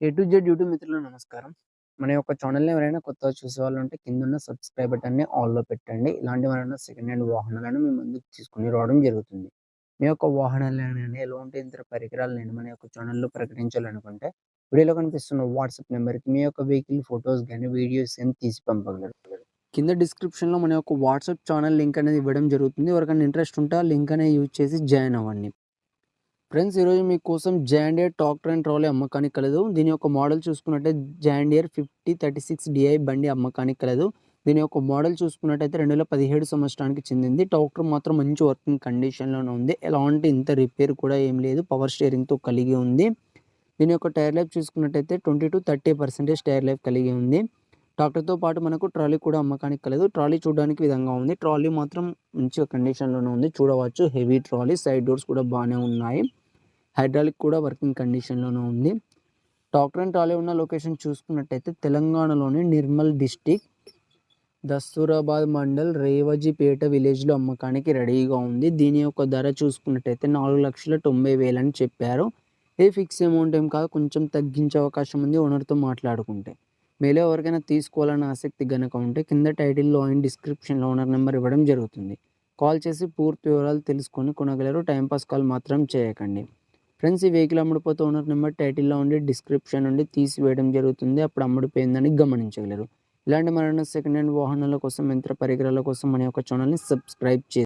A to Z YouTube మిత్రులు నమస్కారం. మన యొక్క ఛానల్ని ఎవరైనా కొత్తగా చూసేవాళ్ళు ఉంటే కింద ఉన్న సబ్స్క్రైబ్ బటన్‌ని ఆల్‌లో పెట్టండి. ఇలాంటి మరెన్నో సెకండ్ హ్యాండ్ వాహనాలను మీ ముందుకు తీసుకొని రావడం జరుగుతుంది. మీ యొక్క వాహనాలను ఎలాంటి ఇతర పరికరాలు నేను మన యొక్క ఛానల్లో ప్రకటించాలనుకుంటే వీడియోలో కనిపిస్తున్న వాట్సాప్ నెంబర్కి మీ యొక్క వెహికల్ ఫోటోస్ కానీ వీడియోస్ కానీ తీసి పంపగలరు. కింద డిస్క్రిప్షన్‌లో మన యొక్క వాట్సాప్ ఛానెల్ లింక్ అనేది ఇవ్వడం జరుగుతుంది. ఎవరికైనా ఇంట్రెస్ట్ ఉంటే ఆ లింక్ అనేది యూజ్ చేసి జాయిన్ అవ్వండి. ఫ్రెండ్స్ ఈరోజు మీకోసం జాండియర్ టాక్టర్ అండ్ ట్రాలీ అమ్మకానికి కలదు. దీని యొక్క మోడల్ చూసుకున్నట్టయితే జాండియర్ 5036 డిఐ బండి అమ్మకానికి కలదు. దీని యొక్క మోడల్ చూసుకున్నట్టయితే 2017 సంవత్సరానికి చెందింది. టాక్టర్ మాత్రం మంచి వర్కింగ్ కండిషన్‌లోనే ఉంది. ఎలాంటి ఇంత రిపేర్ కూడా ఏం లేదు. పవర్ స్టీరింగ్‌తో కలిగి ఉంది. దీని యొక్క టైర్ లైఫ్ చూసుకున్నట్టయితే 20-30% టైర్ లైఫ్ కలిగి ఉంది. ట్రాక్టర్‌తో పాటు మనకు ట్రాలీ కూడా అమ్మకానికి కలదు. ట్రాలీ చూడడానికి విధంగా ఉంది. ట్రాలీ మాత్రం మంచిగా కండిషన్‌లోనే ఉంది. చూడవచ్చు హెవీ ట్రాలీ సైడ్ డోర్స్ కూడా బాగానే ఉన్నాయి. హైడ్రాలిక్ కూడా వర్కింగ్ కండిషన్‌లోనే ఉంది. ట్రాక్టర్ అండ్ ట్రాలీ ఉన్న లొకేషన్ చూసుకున్నట్టయితే తెలంగాణలోని నిర్మల్ డిస్టిక్ దస్తూరాబాద్ మండల్ రేవజీపేట విలేజ్‌లో అమ్మకానికి రెడీగా ఉంది. దీని యొక్క ధర చూసుకున్నట్టయితే 4,90,000 అని చెప్పారు. ఏ ఫిక్స్ అమౌంట్ ఏం కాదు. కొంచెం తగ్గించే అవకాశం ఉంది ఓనర్‌తో మాట్లాడుకుంటే. మీలో ఎవరికైనా తీసుకోవాలన్న ఆసక్తి కనుక ఉంటే కింద టైటిల్‌లో అండ్ డిస్క్రిప్షన్‌లో ఓనర్ నెంబర్ ఇవ్వడం జరుగుతుంది. కాల్ చేసి పూర్తి వివరాలు తెలుసుకొని కొనగలరు. టైంపాస్ కాల్ మాత్రం చేయకండి. ఫ్రెండ్స్ ఈ వెహికల్ అమ్ముడిపోతే ఓనర్ నెంబర్ టైటిల్‌లో ఉండి డిస్క్రిప్షన్ నుండి తీసివేయడం జరుగుతుంది. అప్పుడు అమ్ముడుపోయిందని గమనించగలరు. ఇలాంటి మరణ సెకండ్ హ్యాండ్ వాహనాల కోసం, యంత్ర పరికరాల కోసం మన యొక్క ఛానల్ని సబ్స్క్రైబ్ చే